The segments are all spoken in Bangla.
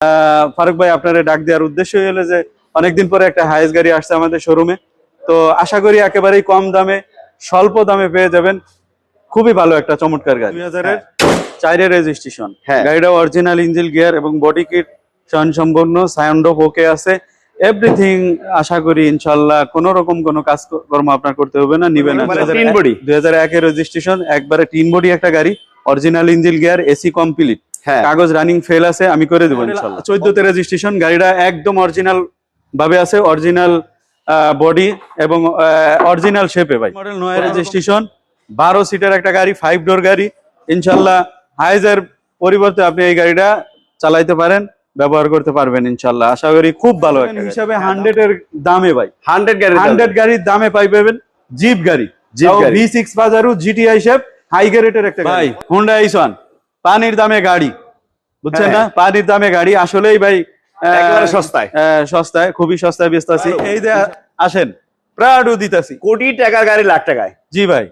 আহ, ফারুক ভাই আপনারা ডাক দেওয়ার উদ্দেশ্য হলো যে অনেকদিন পরে একটা হাইস গাড়ি আসছে আমাদের শোরুমে তো আশা করি একেবারেই কম দামে স্বল্প দামে পেয়ে যাবেন। খুবই ভালো একটা চমৎকার গাড়ি। দুই হাজারের? চারের রেজিস্ট্রেশন। হ্যাঁ। গাড়িটা অরিজিনাল ইঞ্জিল গিয়ার এবং বডি কিট স্বয়ং সম্পূর্ণ সাউন্ড ওকে আছে। এভরিথিং আশা করি ইনশাল্লাহ কোন রকম কোনো কাজ কর্ম আপনার করতে হবে না নিবেন মানে? দুই হাজার একের রেজিস্ট্রেশন একবারে তিন বডি একটা গাড়ি original engine gear AC complete হ্যাঁ। কাগজ রানিং ফেল আছে আমি করে দেবো ইনশাল্লাহ। চোদ্দতে রেজিস্ট্রেশন গাড়িটা একদম অরিজিনাল ভাবে আছে অরিজিনাল বডি এবং অরিজিনাল শেপে ভাই। মডেল নয় রেজিস্ট্রেশন বারো সিটের একটা গাড়ি ফাইভ ডোর গাড়ি। ইনশাল্লাহ হাইজের পরিবর্তে আপনি এই গাড়িটা চালাইতে পারেন ব্যবহার করতে পারবেন ইনশাল্লাহ। আশা করি খুব ভালো হিসাবে হান্ড্রেড এর দামে ভাই। হান্ড্রেড গাড়ি হান্ড্রেড গাড়ির দামে পাই পাবেন। জিপ গাড়ি। জিপ গাড়ি। ভি সিক্স বাজারু জিটিআই শেপ হাই গ্রেডের একটা ভাই হুন্ডা আইসন পানির দামে গাড়ি বুঝছেন না? হ্যাঁ। পানির দামে গাড়ি আসলেই ভাই সস্তায়। সস্তায় খুবই সস্তায় বেচতাছি এই যে আসেন প্রাডও দিতাছি। কোটি টাকার গাড়ি লাখ টাকায়। জি ভাই।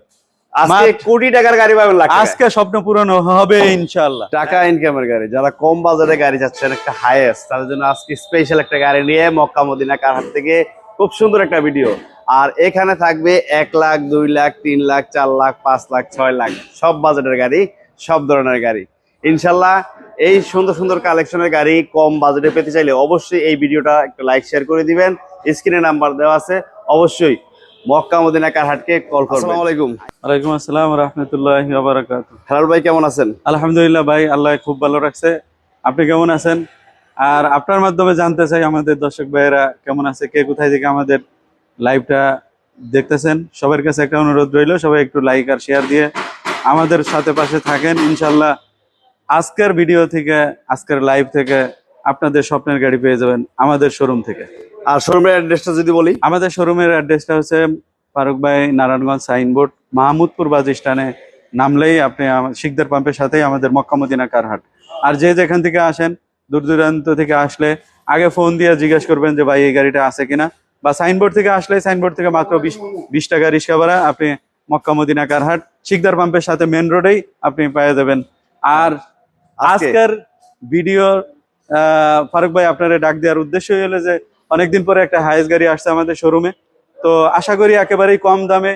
আজকে কোটি টাকার গাড়ি পাবেন লাখ আজকে স্বপ্ন পূরণ হবে ইনশাল্লাহ টাকা ইনকামের গাড়ি। যারা কম বাজারে গাড়ি চাচ্ছেন একটা হাইয়েস্ট তাদের জন্য আজকে স্পেশাল একটা গাড়ি নিয়ে মক্কা মদিনা কারহাট থেকে খুব সুন্দর একটা ভিডিও আর এখানে থাকবে এক লাখ দুই লাখ তিন লাখ চার লাখ পাঁচ লাখ ছয় লাখ সব বাজেটের গাড়ি। সব ধরনের গাড়ি। ইনশাল্লাহ এই সুন্দর সুন্দর কালেকশনের গাড়ি কম বাজেটে পেতে চাইলে অবশ্যই এই ভিডিওটা একটু লাইক শেয়ার করে দিবেন। স্ক্রিনে নাম্বার দেওয়া আছে। অবশ্যই মক্কা মদিনা কারহাটকে কল করবেন। আসসালামু আলাইকুম। ওয়ালাইকুম আসসালাম রহমতুল্লাহ বারাকাত হেলাল ভাই কেমন আছেন? আলহামদুলিল্লাহ ভাই আল্লাহ খুব ভালো রাখছে। আপনি কেমন আছেন? আর আপনার মাধ্যমে জানতে চাই আমাদের দর্শক ভাইয়েরা কেমন আছে কে কোথায় থেকে আমাদের লাইভটা দেখতেছেন? সবার কাছে একটা অনুরোধ রইল সবাই একটু লাইক আর শেয়ার দিয়ে আমাদের সাথে পাশে থাকেন ইনশাল্লাহ আজকের ভিডিও থেকে আজকের লাইভ থেকে আপনাদের স্বপ্নের গাড়ি পেয়ে যাবেন আমাদের শোরুম থেকে। আর শোরুমের অ্যাড্রেসটা যদি বলি? আমাদের শোরুমের অ্যাড্রেসটা হচ্ছে ফারুক ভাই নারায়ণগঞ্জ সাইনবোর্ড মাহমুদপুর বাস স্ট্যান্ডে। নামলেই আপনি শিকদার পাম্পের সাথেই আমাদের মক্কামদিনা কারহাট আর যে যেখান থেকে আসেন দূর দূরান্ত থেকে আসলে আগে ফোন দিয়ে জিজ্ঞেস করবেন যে ভাই এই গাড়িটা আছে কিনা? বা সাইনবোর্ড থেকে আসলে সাইনবোর্ড থেকে মাত্র বিশ বিশ টাকা রিক্সা ভাড়া আপনি মক্কামদিনা কারহাট শিকদার পাম্পের সাথে মেন রোডেই আপনি পেয়ে যাবেন। আর আজকে? আজকের ভিডিও ফারুক ভাই আপনারা ডাক দেওয়ার উদ্দেশ্য হলো যে অনেকদিন পরে একটা হাইস গাড়ি আসছে আমাদের শোরুমে তো আশা করি একেবারেই কম দামে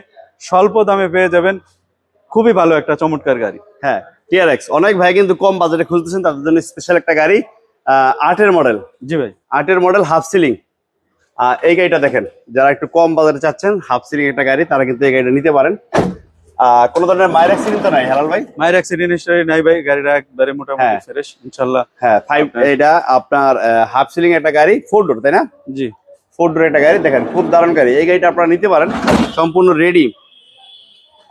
স্বল্প দামে পেয়ে যাবেন। খুবই ভালো একটা চমৎকার গাড়ি। হ্যাঁ টিআরএক্স অনেক ভাই কিন্তু কম বাজেটে খুঁজতেছেন তাদের জন্য স্পেশাল একটা গাড়ি আটের মডেল জি ভাই। আটের মডেল হাফ সিলিং এই গাড়িটা দেখেন যারা একটু কম বাজারে চাচ্ছেন হাফ সিলিং একটা গাড়ি তারা কিন্তু এই গাড়িটা নিতে পারেন। কোনো ধরনের মায়ের অ্যাক্সিডেন্ট তো নাই হালাল ভাই? মায়ের অ্যাক্সিডেন্ট হিস্টরি নাই ভাই গাড়িটা একবারে মোটামুটি হ্যাঁ। ফ্রেশ ইনশাল্লাহ। হ্যাঁ ফাইভ এটা আপনার হাফ সিলিং একটা গাড়ি ফোর ডোর তাই না? জি। ফোর ডোর একটা গাড়ি দেখেন খুব দারুণ গাড়ি। এই গাড়িটা আপনারা নিতে পারেন সম্পূর্ণ রেডি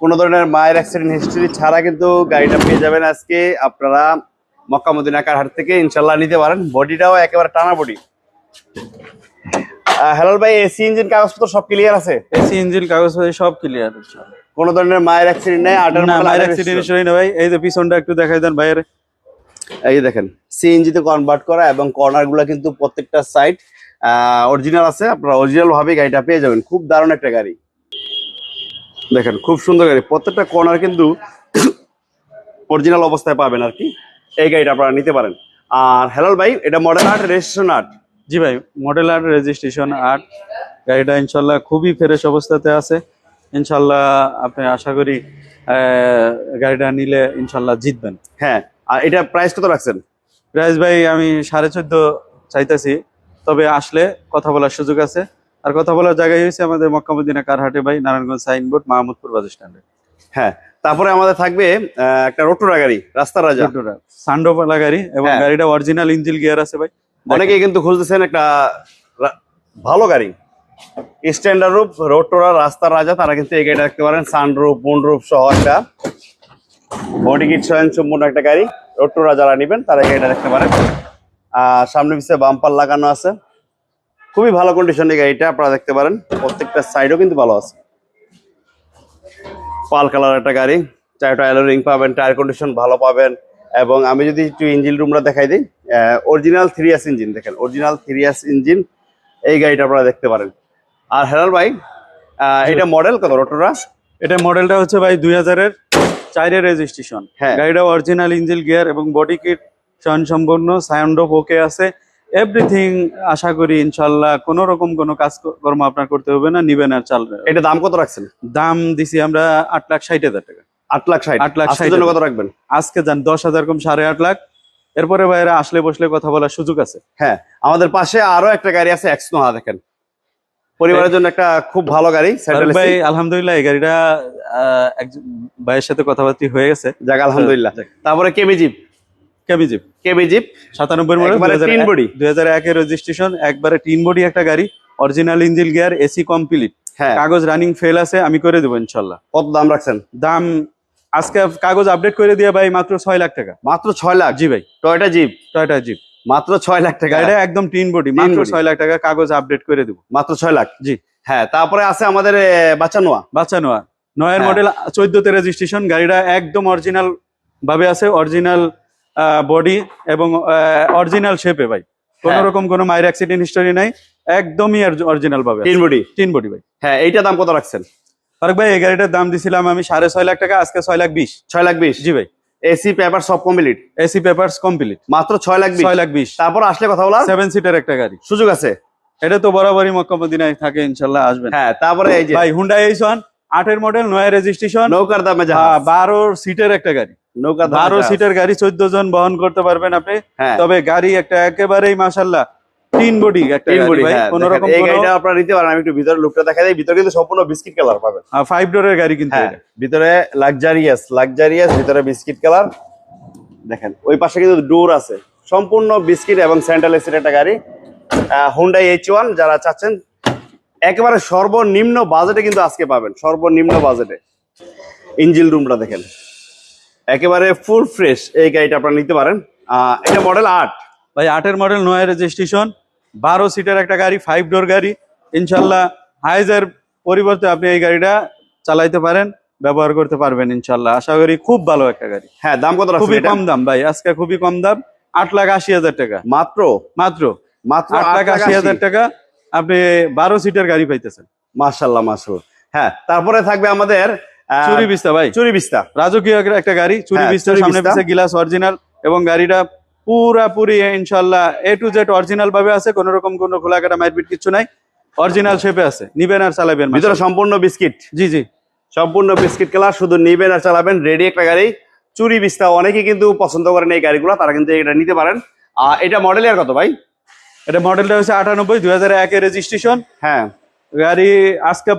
কোনো ধরনের মায়ের অ্যাক্সিডেন্ট হিস্ট্রি ছাড়া কিন্তু গাড়িটা পেয়ে যাবেন আজকে আপনারা মক্কা মদিনা কারহাট থেকে ইনশাল্লাহ নিতে পারেন। বডিটাও একেবারে টানা বডি। হেলাল ভাই এসি ইঞ্জিন কাগজপত্র সব ক্লিয়ার আছে? এসি ইঞ্জিন কাগজ ফাগজ সব ক্লিয়ার কোন ধরনের মায়ের অ্যাক্সিডেন্ট নেই আটার না মায়ের অ্যাক্সিডেন্ট register। হিস্টরি না ভাই। এই যে পিছনটা একটু দেখাই দেন ভাইয়ের। এই যে দেখেন সিএনজি তে কনভার্ট করা এবং কর্নারগুলা কিন্তু প্রত্যেকটা সাইড অরিজিনাল আছে। আপনারা অরিজিনাল ভাবে গাড়িটা পেয়ে যাবেন। খুব দারুণ একটা গাড়ি। দেখেন খুব সুন্দর গাড়ি। প্রত্যেকটা কর্নার কিন্তু অরিজিনাল অবস্থায় পাবেন আর কি। এই গাড়িটা আপনারা নিতে পারেন। আর হেলাল ভাই এটা মডেল আর্ট রেজিস্ট্রেশন আর্ট জি ভাই মডেল আর রেজিস্ট্রেশন আট গাড়িটা ইনশাল্লাহ খুবই ফ্রেশ অবস্থাতে আছে। ইনশাল্লাহ আপনি আশা করি গাড়িটা নিলে ইনশাল্লাহ জিতবেন। হ্যাঁ আর এটা প্রাইস কত রাখছেন? প্রাইস ভাই আমি সাড়ে চোদ্দ চাইতেছি তবে আসলে কথা বলার সুযোগ আছে। আর কথা বলার জায়গায় হয়েছে আমাদের মক্কামুদ্দিনা কারহাটে ভাই নারায়ণগঞ্জ সাইনবোর্ড মাহমুদপুর বাস স্ট্যান্ডে হ্যাঁ তারপরে আমাদের থাকবে একটা রোটোরা গাড়ি রাস্তার রাজা। রোটোরা সান্ডোপালা গাড়ি এবং হ্যাঁ। গাড়িটা অরিজিনাল ইঞ্জিল গিয়ার আছে ভাই। অনেকেই কিন্তু খুঁজতেছেন একটা ভালো গাড়ি। স্ট্যান্ডার্ড রূপ রোড টোরা রাস্তার রাজা, তারা কিন্তু এই গাড়িটা দেখতে পারেন সানরূপ মুনরূপ সহ একটা বডি কিট সম্পূর্ণ একটা গাড়ি। রোড টোরা যারা নেবেন, তারা এই গাড়িটা দেখতে পারেন। আর সামনে পিছিয়ে বাম্পার লাগানো আছে। খুবই ভালো কন্ডিশনের গাড়িটা, আপনারা দেখতে পারেন। প্রত্যেকটা সাইডও কিন্তু ভালো আছে। পাল কালার একটা গাড়ি। চারটা রিং পাবেন টায়ার কন্ডিশন ভালো পাবেন। এবং আমি যদি একটু ইঞ্জিন রুমটা দেখাই দিই অরিজিনাল থ্রি এস ইঞ্জিন দেখেন অরিজিনাল থ্রি এস ইঞ্জিন এই গাড়িটা আপনারা দেখতে পারেন। আর হেলাল ভাই এটা মডেল কত রোটোরা এটা মডেলটা হচ্ছে ভাই দুই হাজারের চারের রেজিস্ট্রেশন হ্যাঁ। গাড়িটা অরিজিনাল ইঞ্জিন গিয়ার এবং বডি কিট স্বয়ংসম্পন্ন সাউন্ড অফ ওকে আছে। এভরিথিং আশা করি ইনশাল্লাহ কোনো রকম কোনো কাজ কর্ম আপনার করতে হবে না নিবেন আর চাল এটা দাম কত রাখছেন? দাম দিছি আমরা আট লাখ ষাট হাজার টাকা। আট লাখ ষাট। আট লাখ ষাট কত রাখবেন? আজকে যান দশ হাজার কম সাড়ে আট লাখ। এরপরে ভাইরা আসলে বসলে কথা বলার সুযোগ আছে। হ্যাঁ আমাদের পাশে আরও একটা গাড়ি আছে এক্স নোহা দেখেন। পরিবারের জন্য একটা খুব ভালো গাড়ি ভাই আলহামদুলিল্লাহ এই গাড়িটা ভাইয়ের সাথে কথাবার্তা হয়ে গেছে। যাক আলহামদুলিল্লাহ। তারপরে KB jeep. KB jeep. KB jeep. সাতানব্বই একবারে tin দুই হাজার একের রেজিস্ট্রেশন একবারে তিন বডি একটা গাড়ি original engine gear AC complete হ্যাঁ। কাগজ রানিং ফেল আছে আমি করে দেবো ইনশাল্লাহ। কত দাম রাখছেন? দাম আজকে কাগজ আপডেট করে দিয়ে ভাই মাত্র ছয় লাখ টাকা। মাত্র ছয় লাখ? জি ভাই। টয়টা জিপ টয়টা জিপ মাত্র ছয় লাখ টাকা? গাড়িটা একদম তিন বডি মাত্র ছয় লাখ টাকা কাগজ আপডেট করে দেবো। মাত্র ছয় লাখ? জি। হ্যাঁ তারপরে আছে আমাদের বাচ্চা নোয়া বাচ্চা নোয়া নয়ের। মডেল চোদ্দতে রেজিস্ট্রেশন গাড়িটা একদম অরিজিনাল ভাবে আছে অরিজিনাল বডি এবং অরিজিনাল শেপে ভাই। কোন হ্যাঁ। রকম কোনো মায়ের অ্যাক্সিডেন্ট হিস্টোরি নাই একদমই অরিজিনাল ভাবে তিন বডি তিন বডি ভাই। হ্যাঁ এইটা দাম কত রাখছেন? ফারুক ভাই এই গাড়িটার দাম দিছিলাম আমি সাড়ে ছয় লাখ টাকা আজকে ছয় লাখ বিশ। ছয় লাখ বিশ? জি ভাই। এসি পেপার সব কমপ্লিট এসি পেপারস কমপ্লিট মাত্র ছয় লাখ ছয় লাখ বিশ। তারপর আসলে কথা বলা সেভেন সিটার একটা গাড়ি। সুযোগ আছে? এটা তো বরাবরই মক্কা মদিনায় থাকে ইনশাল্লাহ আসবেন। হ্যাঁ তারপরে এই যে ভাই হুন্ডা এইচ ওয়ান আটের মডেল নয় রেজিস্ট্রেশন নৌকার দামে বারো সিটের একটা গাড়ি। নৌকা বারো সিটের গাড়ি চোদ্দ জন বহন করতে পারবেন আপনি। হ্যাঁ। তবে গাড়ি একটা একেবারেই মাসাল্লাহ তিন বডি একটা তিন বডি হ্যাঁ কোন রকম এই গাড়িটা আপনারা নিতে পারেন আমি একটু ভিতরে লুকটা দেখা ভিতরে কিন্তু সম্পূর্ণ বিস্কিট কালার পাবেন। ফাইভ ডোরের গাড়ি কিন্তু হ্যাঁ ভিতরে লাক্সারিয়াস লাক্সারিয়াস ভিতরে বিস্কিট কালার দেখেন ওই পাশে কিন্তু ডোর আছে। সম্পূর্ণ বিস্কিট এবং স্যান্ডেল এসির একটা গাড়ি। হুন্ডাই এইচ ওয়ান যারা চাচ্ছেন একেবারে সর্বনিম্ন বাজেটে কিন্তু আজকে পাবেন সর্বনিম্ন বাজেটে ইঞ্জিল রুমটা দেখেন। একেবারে ফুল ফ্রেশ এই গাড়িটা আপনারা নিতে পারেন। আহ, এটা মডেল আট। ভাই আটের মডেল নয় রেজিস্ট্রেশন বারো সিটের একটা গাড়ি ফাইভ ডোর গাড়ি। ইনশাল্লাহ হাইজের পরিবর্তে আপনি এই গাড়িটা চালাইতে পারেন ব্যবহার করতে পারবেন ইনশাল্লাহ। আশা করি খুব ভালো একটা গাড়ি। হ্যাঁ দাম কত খুবই? কম দাম ভাই আজকে খুবই কম দাম আট লাখ আশি হাজার টাকা। মাত্র? মাত্র। মাত্র আট লাখ আশি হাজার টাকা আপনি বারো সিটের গাড়ি পাইতেছেন। মাশাল্লাহ মাশাল্লাহ। হ্যাঁ তারপরে থাকবে আমাদের চুরি বিস্তা ভাই। চুরি বিস্তা। রাজকীয় একটা গাড়ি চুরি হ্যাঁ, বিস্তার সামনে। গিলাস অরিজিনাল এবং গাড়িটা পুরাপুরি ইনশাল্লাহ এ টু জেড অরিজিনাল ভাবে আছে কোন রকম কোনো খোলাকাটা মাইটবিট কিছু নাই। অরিজিনাল শেপে আছে নিবেন আর চালাবেন ভিতরে সম্পূর্ণ বিস্কিট? জি জি। সম্পূর্ণ বিস্কিট কালার শুধু নিবেন আর চালাবেন রেডি একটা গাড়ি। চুরি বিস্তা অনেকেই কিন্তু পছন্দ করেন এই গাড়িগুলো তারা কিন্তু এটা নিতে পারেন। আর এটা মডেল আর কত ভাই? এটা মডেলটা হচ্ছে আটানব্বই দুই হাজার একের রেজিস্ট্রেশন হ্যাঁ। গাড়ি আজকে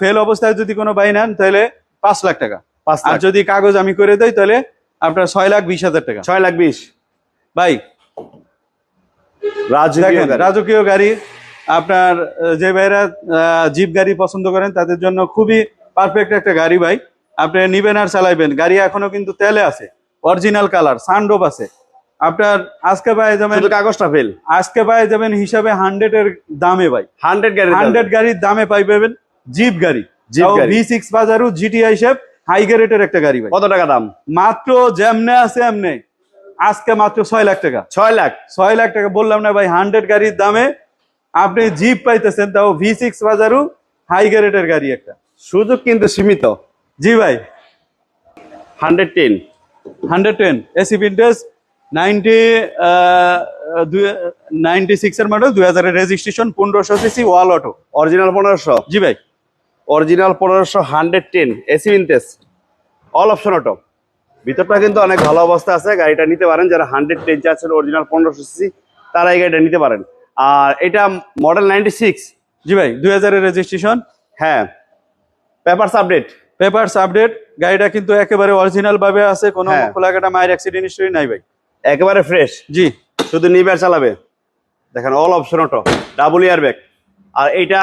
ফেল অবস্থায় যদি কোনো বাই নেন তাহলে পাঁচ লাখ টাকা। পাঁচ আর লাখ যদি কাগজ আমি করে দেই তাহলে আপনার ছয় লাখ বিশ হাজার টাকা। ছয় লাখ বিশ। ভাই রাজকীয় গাড়ি। আপনার যে ভাইরা জিপ গাড়ি পছন্দ করেন তাদের জন্য খুবই পারফেক্ট একটা গাড়ি ভাই। আপনি নিবেন আর চালাইবেন। গাড়ি এখনও কিন্তু তেলে আছে অরিজিনাল কালার সানডোপ আছে। আপনার আজকে পাই যাবেন কাগজটা ফেল আজকে পাই যাবেন হিসাবে হান্ড্রেড এর দামে ভাই। হান্ড্রেড গাড়ি হান্ড্রেড গাড়ির দামে পাই পাবেন জিপ গাড়ি। জিপ ভি সিক্স বাজারু জিটিআই শেপ হাই গ্রেডের একটা গাড়ি ভাই। কত টাকা দাম? মাত্র যেমনে আছে এমনে। আজকে মাত্র ছয় লাখ টাকা। ছয় লাখ। ছয় লাখ টাকা বললাম না ভাই হান্ড্রেড গাড়ির দামে আপনি জিপ পাইতেছেন তাও ভি সিক্স বাজারু হাই গ্রেডের গাড়ি একটা। সুযোগ কিন্তু সীমিত। জি ভাই। Hundred ten hundred ten AC vintage ninety ninety six এর মডেল দুই হাজারের রেজিস্ট্রেশন পনেরোশো সিসি ওয়াল অটো অরিজিনাল পনেরোশো। জি ভাই। অরিজিনাল পনেরোশো হান্ড্রেড টেন এসি ইনটেস অল অপশন অটো ভিতরটা কিন্তু অনেক ভালো অবস্থা আছে। গাড়িটা নিতে পারেন যারা হান্ড্রেড টেন চাচ্ছেন অরিজিনাল পনেরোশো সিসি তারা এই গাড়িটা নিতে পারেন। আর এটা মডেল নাইনটি সিক্স জি ভাই দুই হাজারের রেজিস্ট্রেশন হ্যাঁ পেপারস আপডেট পেপারস আপডেট গাড়িটা কিন্তু একেবারে অরিজিনাল ভাবে আছে কোনো হ্যাঁ। খোলাকাটা মায়ের অ্যাক্সিডেন্ট হিস্টরি নাই ভাই। একেবারে ফ্রেশ জি। শুধু নিবার চালাবে। দেখেন all option auto double air bag আর এইটা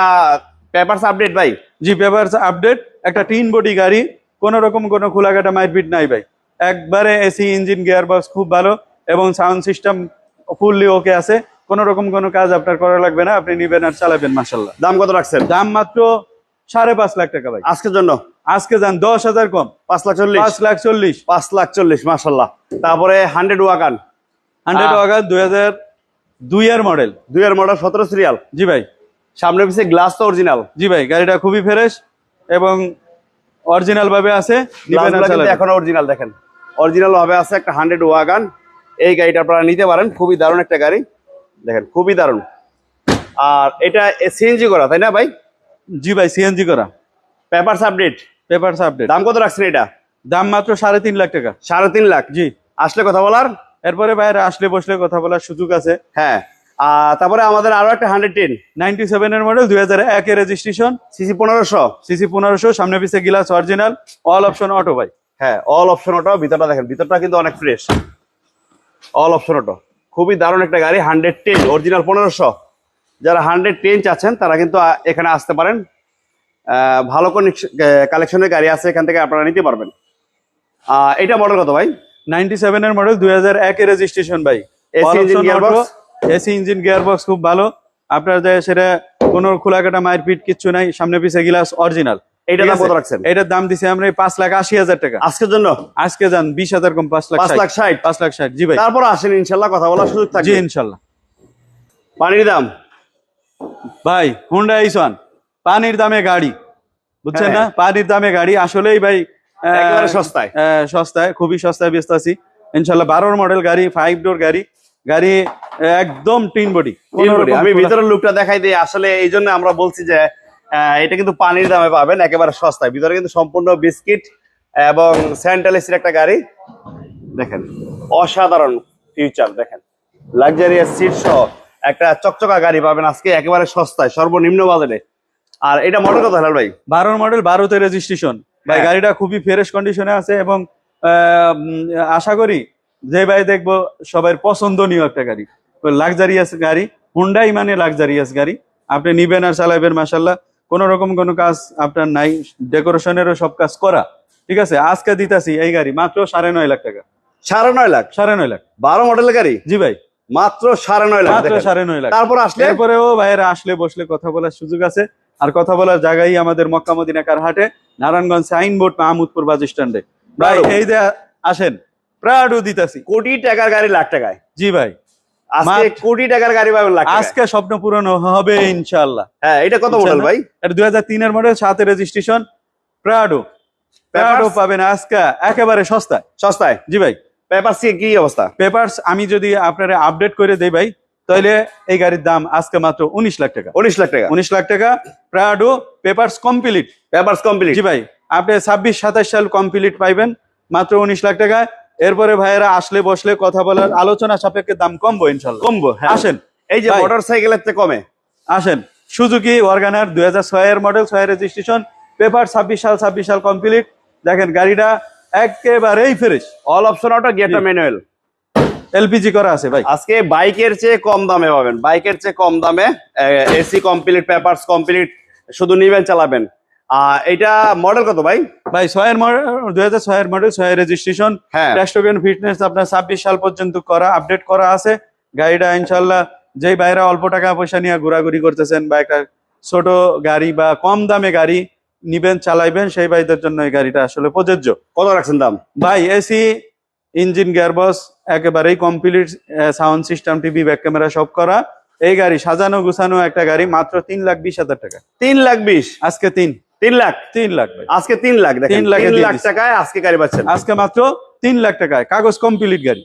পেপারস আপডেট ভাই। জি পেপারস আপডেট একটা টিন বডি গাড়ি কোনো রকম কোনো খোলাকাটা মাইটবিট নাই ভাই। একবারে এসি ইঞ্জিন গিয়ার বক্স খুব ভালো এবং সাউন্ড সিস্টেম ফুললি ওকে আছে। কোনো রকম কোনো কাজ আপনার করা লাগবে না আপনি নিবেন আর চালাবেন মাসাল্লাহ দাম কত রাখছেন? দাম মাত্র সাড়ে পাঁচ লাখ টাকা ভাই। আজকের জন্য? আজকে যান দশ হাজার কম। পাঁচ লাখ চল্লিশ? পাঁচ লাখ চল্লিশ। পাঁচ লাখ চল্লিশ মাসাল্লাহ তারপরে হান্ড্রেড ওয়াকান হান্ড্রেড আহ। ওয়াগার দুই হাজার দুই এর মডেল দুই এর মডেল সতেরো সিরিয়াল জি ভাই। সামনে পিছিয়ে গ্লাস তো অরিজিনাল জি ভাই গাড়িটা খুবই ফ্রেশ এবং অরিজিনাল ভাবে আছে। এখন অরিজিনাল দেখেন। অরিজিনাল ভাবে আছে একটা হান্ড্রেড ওয়াগান এই গাড়িটা আপনারা নিতে পারেন খুবই দারুণ একটা গাড়ি। দেখেন খুবই দারুণ। আর এটা সিএনজি করা তাই না ভাই? জি ভাই সিএনজি করা। পেপারস আপডেট পেপারস আপডেট দাম কত রাখছেন এটা? দাম মাত্র সাড়ে তিন লাখ টাকা। সাড়ে তিন লাখ? জি। আসলে কথা বলার? এরপরে বাইরে আসলে বসলে কথা বলার সুযোগ আছে। হ্যাঁ। আর তারপরে আমাদের আরও একটা হান্ড্রেড টেন নাইনটি সেভেনের মডেল দুই হাজার একের রেজিস্ট্রেশন সিসি পনেরোশো। সিসি পনেরোশো সামনে পিছে গিলাস অরিজিনাল অল অপশন অটো ভাই। হ্যাঁ অল অপশন অটো ভিতরটা দেখেন ভিতরটা কিন্তু অনেক ফ্রেশ অল অপশন অটো খুবই দারুণ একটা গাড়ি হান্ড্রেড টেন অরিজিনাল পনেরোশো। যারা হান্ড্রেড টেন চাচ্ছেন তারা কিন্তু এখানে আসতে পারেন। ভালো কালেকশনের গাড়ি আছে এখান থেকে আপনারা নিতে পারবেন। এটা মডেল কত ভাই? নাইনটি সেভেনের মডেল দুই হাজার একের রেজিস্ট্রেশন ভাই। AC engine gearbox? AC engine gear box খুব ভালো। আপনার যে সেটা কোনো খোলাকাটা মায়ের পিট কিচ্ছু নাই। সামনে পিছে গিলাস অরিজিনাল এইটা দাম কত রাখছেন? এটার দাম দিছি আমরা পাঁচ লাখ আশি হাজার টাকা। আজকের জন্য? আজকে যান বিশ হাজার কম পাঁচ লাখ পাঁচ লাখ ষাট? পাঁচ লাখ ষাট জি ভাই। তারপর আসেন ইনশাল্লাহ কথা বলার সুযোগ জি থাকবে ইনশাল্লাহ। পানির দাম? ভাই হুন্ডা ইসওয়ান পানির দামে গাড়ি। বুঝছেন হ্যাঁ। না? পানির দামে গাড়ি। আসলেই ভাই সস্তায়। সস্তায় খুবই সস্তায় ব্যস্ত আছি। ইনশাল্লাহ বারোর মডেল গাড়ি ফাইভ ডোর গাড়ি। গাড়ি একদম টিন বডি। আমি ভিতরের লুকটা দেখাই দিই। আসলে এই জন্য আমরা বলছি যে এটা কিন্তু পানির দামে পাবেন একেবারে সস্তায়। ভিতরে কিন্তু সম্পূর্ণ বিস্কিট এবং স্যান্টাল এসির একটা গাড়ি। দেখেন অসাধারণ ফিউচার দেখেন। লাক্সারিয়াস সিট সহ একটা চকচকা গাড়ি পাবেন আজকে একেবারে সস্তায় সর্বনিম্ন বাজারে আর এটা মডেল কত হেলাল ভাই? বারোর মডেল বারোতে রেজিস্ট্রেশন ভাই হ্যাঁ। গাড়িটা খুবই ফ্রেশ কন্ডিশনে আছে এবং আশা করি যে ভাই দেখব সবার পছন্দনীয় একটা গাড়ি। লাক্সারিয়াস গাড়ি হুন্ডাই মানে লাক্সারিয়াস গাড়ি। আপনি নিবেন আর চালাবেন মাসাল্লাহ কোনো রকম কোনো কাজ আপনার নাই ডেকোরেশনেরও সব কাজ করা। ঠিক আছে? আজকে দিতাছি এই গাড়ি মাত্র সাড়ে নয় লাখ টাকা। সাড়ে নয় লাখ? সাড়ে নয় লাখ। বারো মডেলের গাড়ি? জি ভাই। মাত্র সাড়ে নয় লাখ মাত্র সাড়ে নয় লাখ। তারপর আসলে? এরপরেও ভাইয়েরা আসলে বসলে কথা বলার সুযোগ আছে। আর কথা বলার জায়গায় আমাদের মক্কা মদিনা হাটে নারায়ণগঞ্জ সাইনবোর্ড মাহমুদপুর বাস স্ট্যান্ডে। ভাই। এই যে আসেন প্রাডো দিতাছি। কোটি টাকার গাড়ি লাখ টাকায়। জি ভাই। আজকে কোটি টাকার গাড়ি পাবেন লাখ আজকে স্বপ্ন পূরণ হবে হ্যাঁ এটা কত মডেল ভাই? এটা মডেল রেজিস্ট্রেশন প্রাডো প্রাডো পাবেন আজকে একেবারে সস্তায়। সস্তায়? জি ভাই। পেপার কি অবস্থা? পেপারস আমি যদি আপনারা আপডেট করে দেই ভাই তাহলে এই গাড়ির দাম আজকে মাত্র উনিশ লাখ টাকা। উনিশ লাখ টাকা। উনিশ লাখ টাকা Prado papers complete paper complete জি ভাই আপনি ছাব্বিশ সাতাশ সাল কমপ্লিট পাইবেন মাত্র উনিশ লাখ টাকা এরপরে ভাইয়েরা আসলে বসলে কথা বলার আলোচনা সাপেক্ষে দাম কমবো ইনশাল্লাহ। কমবো হ্যাঁ। আসেন। এই যে মোটর সাইকেলের চেয়ে কমে। আসেন। সুজুকি ওয়ার্গানার দুই হাজার ছয়ের মডেল ছয় রেজিস্ট্রেশন পেপার ছাব্বিশ সাল ছাব্বিশ সাল কমপ্লিট দেখেন গাড়িটা একেবারেই ফ্রেশ অল অপশন অটো জি। ম্যানুয়াল এলপিজি করা আছে ভাই। আজকে বাইকের চেয়ে কম দামে পাবেন। বাইকের চেয়ে কম দামে এসি কমপ্লিট পেপারস কমপ্লিট শুধু নিবেন চালাবেন। এটা মডেল কত ভাই? ভাই ছয়ের মডেল দুই হাজার ছয়ের মডেল ছয় রেজিস্ট্রেশন হ্যাঁ। ফিটনেস আপনার ছাব্বিশ সাল পর্যন্ত করা আপডেট করা আছে। গাড়িটা ইনশাল্লাহ যেই বাইরে অল্প টাকা পয়সা নিয়ে ঘোরাঘুরি করতেছেন বা একটা ছোট গাড়ি বা কম দামে গাড়ি নিবেন চালাইবেন সেই ভাইদের জন্য এই গাড়িটা আসলে প্রযোজ্য। কত রাখছেন দাম? ভাই এসি ইঞ্জিন গিয়ারবক্স একেবারেই complete sound system TV back camera সব করা। এই গাড়ি সাজানো গুছানো একটা গাড়ি মাত্র তিন লাখ বিশ হাজার টাকা। তিন লাখ বিশ? আজকে তিন। তিন লাখ। তিন লাখ আজকে তিন লাখ তিন লাখ লাখ টাকায় আজকে গাড়ি পাচ্ছেন। আজকে মাত্র তিন লাখ টাকায়। কাগজ কমপ্লিট গাড়ি।